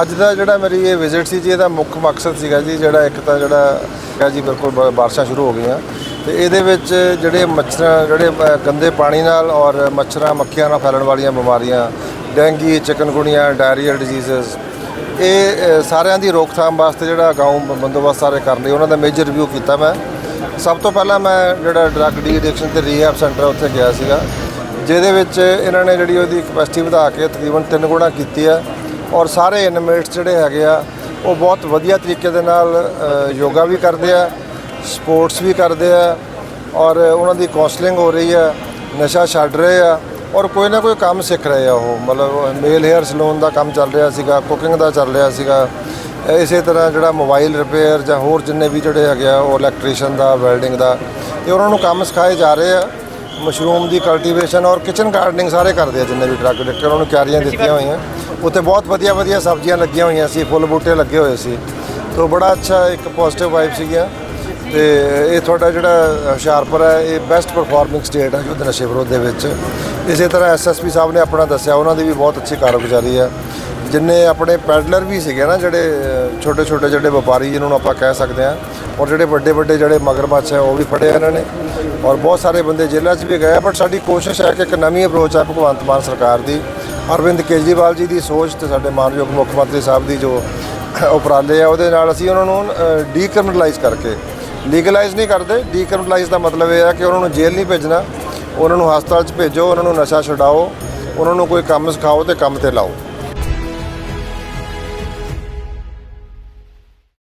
ਅੱਜ ਦਾ ਜਿਹੜਾ ਮੇਰੀ ਇਹ ਵਿਜ਼ਿਟ ਸੀ ਜੀ, ਇਹਦਾ ਮੁੱਖ ਮਕਸਦ ਸੀਗਾ ਜੀ, ਜਿਹੜਾ ਇੱਕ ਤਾਂ ਜਿਹੜਾ ਹੈ ਜੀ, ਬਿਲਕੁਲ ਬ- ਬਾਰਿਸ਼ਾਂ ਸ਼ੁਰੂ ਹੋ ਗਈਆਂ। ਤੇ ਇਹਦੇ ਵਿੱਚ ਜਿਹੜੇ ਮੱਛਰਾਂ, ਜਿਹੜੇ ਗੰਦੇ ਪਾਣੀ ਨਾਲ ਔਰ ਮੱਛਰਾਂ, ਮੱਖੀਆਂ ਨਾਲ ਫੈਲਣ ਵਾਲੀਆਂ ਬਿਮਾਰੀਆਂ, ਡੈਂਗੀ ਚਿਕਨਗੁਨੀਆ ਡਾਇਰੀਅਲ ਡਿਜ਼ੀਜ਼ਸ, ਇਹ ਸਾਰਿਆਂ ਦੀ ਰੋਕਥਾਮ ਵਾਸਤੇ ਜਿਹੜਾ ਗਾਉਂ ਬੰਦੋਬਸਤ ਸਾਰੇ ਕਰਨ ਲਈ ਉਹਨਾਂ ਦਾ ਮੇਜਰ ਰਿਵਿਊ ਕੀਤਾ ਮੈਂ। ਸਭ ਤੋਂ ਪਹਿਲਾਂ ਮੈਂ ਜਿਹੜਾ ਡਰੱਗ ਡੀ ਐਡਿਕਸ਼ਨ ਤੇ ਰੀਹੈਬ ਸੈਂਟਰ ਉੱਥੇ ਗਿਆ ਸੀਗਾ, ਜਿਹਦੇ ਵਿੱਚ ਇਹਨਾਂ ਨੇ ਜਿਹੜੀ ਉਹਦੀ ਕਪੈਸਿਟੀ ਵਧਾ ਕੇ ਤਕਰੀਬਨ 3 ਗੁਣਾ ਕੀਤੀ ਹੈ। ਔਰ ਸਾਰੇ ਇਨਮੇਟਸ ਜਿਹੜੇ ਹੈਗੇ ਆ ਉਹ ਬਹੁਤ ਵਧੀਆ ਤਰੀਕੇ ਦੇ ਨਾਲ ਯੋਗਾ ਵੀ ਕਰਦੇ ਆ ਸਪੋਰਟਸ ਵੀ ਕਰਦੇ ਆ ਔਰ ਉਹਨਾਂ ਦੀ ਕਾਉਂਸਲਿੰਗ ਹੋ ਰਹੀ ਹੈ ਨਸ਼ਾ ਛੱਡ ਰਹੇ ਆ ਔਰ ਕੋਈ ਨਾ ਕੋਈ ਕੰਮ ਸਿੱਖ ਰਹੇ ਆ ਉਹ। ਮਤਲਬ ਮੇਲ ਹੇਅਰ ਸਲੂਨ ਦਾ ਕੰਮ ਚੱਲ ਰਿਹਾ ਸੀਗਾ ਕੁਕਿੰਗ ਦਾ ਚੱਲ ਰਿਹਾ ਸੀਗਾ। ਇਸੇ ਤਰ੍ਹਾਂ ਜਿਹੜਾ ਮੋਬਾਈਲ ਰਿਪੇਅਰ ਜਾਂ ਹੋਰ ਜਿੰਨੇ ਵੀ ਜਿਹੜੇ ਹੈਗੇ ਆ ਉਹ ਇਲੈਕਟ੍ਰੀਸ਼ੀਅਨ ਦਾ ਵੈਲਡਿੰਗ ਦਾ ਇਹ ਉਹਨਾਂ ਨੂੰ ਕੰਮ ਸਿਖਾਏ ਜਾ ਰਹੇ ਆ। ਮਸ਼ਰੂਮ ਦੀ ਕਲਟੀਵੇਸ਼ਨ ਔਰ ਕਿਚਨ ਗਾਰਡਨਿੰਗ ਸਾਰੇ ਕਰਦੇ ਆ ਜਿੰਨੇ ਵੀ ਡਰੱਗ ਡਿਕਟਰ ਉਹਨਾਂ ਨੂੰ ਕਿਆਰੀਆਂ ਦਿੱਤੀਆਂ ਹੋਈਆਂ। ਉੱਥੇ ਬਹੁਤ ਵਧੀਆ ਵਧੀਆ ਸਬਜ਼ੀਆਂ ਲੱਗੀਆਂ ਹੋਈਆਂ ਸੀ, ਫੁੱਲ ਬੂਟੇ ਲੱਗੇ ਹੋਏ ਸੀ। ਤੋਂ ਬੜਾ ਅੱਛਾ ਇੱਕ ਪੋਜ਼ਿਟਿਵ ਵਾਈਬ ਸੀਗੀਆਂ ਤੇ ਇਹ ਤੁਹਾਡਾ ਜਿਹੜਾ ਹੁਸ਼ਿਆਰਪੁਰ ਹੈ, ਇਹ ਬੈਸਟ ਪਰਫਾਰਮਿੰਗ ਸਟੇਟ ਹੈ ਜੋ ਨਸ਼ੇ ਵਿਰੋਧ ਦੇ ਵਿੱਚ। ਇਸੇ ਤਰ੍ਹਾਂ ਐਸਐਸਪੀ ਸਾਹਿਬ ਨੇ ਆਪਣਾ ਦੱਸਿਆ, ਉਹਨਾਂ ਦੀ ਵੀ ਬਹੁਤ ਅੱਛੀ ਕਾਰਗੁਜ਼ਾਰੀ ਹੈ। ਜਿੰਨੇ ਆਪਣੇ ਪੈਡਲਰ ਵੀ ਸੀਗੇ ਨਾ, ਜਿਹੜੇ ਛੋਟੇ ਛੋਟੇ ਜਿਹੜੇ ਵਪਾਰੀ ਜਿਹਨਾਂ ਨੂੰ ਆਪਾਂ ਕਹਿ ਸਕਦੇ ਹਾਂ, ਔਰ ਜਿਹੜੇ ਵੱਡੇ ਵੱਡੇ ਜਿਹੜੇ ਮਗਰਮੱਛ ਹੈ, ਉਹ ਵੀ ਫੜੇ ਇਹਨਾਂ ਨੇ। ਔਰ ਬਹੁਤ ਸਾਰੇ ਬੰਦੇ ਜੇਲ੍ਹਾਂ 'ਚ ਵੀ ਗਏ ਬਟ ਸਾਡੀ ਕੋਸ਼ਿਸ਼ ਹੈ ਕਿ ਇੱਕ ਨਵੀਂ ਅਪਰੋਚ ਹੈ ਭਗਵੰਤ ਮਾਨ ਸਰਕਾਰ ਦੀ। ਅਰਵਿੰਦ ਕੇਜਰੀਵਾਲ ਜੀ ਦੀ ਸੋਚ ਤੇ ਸਾਡੇ ਮਾਨਯੋਗ ਮੁੱਖ ਮੰਤਰੀ ਸਾਹਿਬ ਦੀ ਜੋ ਉਪਰਾਲੇ ਆ, ਉਹਦੇ ਨਾਲ ਅਸੀਂ ਉਹਨਾਂ ਨੂੰ ਡੀਕ੍ਰਿਮੀਨਲਾਈਜ਼ ਕਰਕੇ ਲੀਗਲਾਈਜ਼ ਨਹੀਂ ਕਰਦੇ। ਡੀਕ੍ਰਿਮੀਨਲਾਈਜ਼ ਦਾ ਮਤਲਬ ਇਹ ਹੈ ਕਿ ਉਹਨਾਂ ਨੂੰ ਜੇਲ੍ਹ ਨਹੀਂ ਭੇਜਣਾ। ਉਹਨਾਂ ਨੂੰ ਹਸਪਤਾਲ 'ਚ ਭੇਜੋ, ਉਹਨਾਂ ਨੂੰ ਨਸ਼ਾ ਛਡਾਓ, ਉਹਨਾਂ ਨੂੰ ਕੋਈ ਕੰਮ ਸਿਖਾਓ ਤੇ ਕੰਮ ਤੇ ਲਾਓ।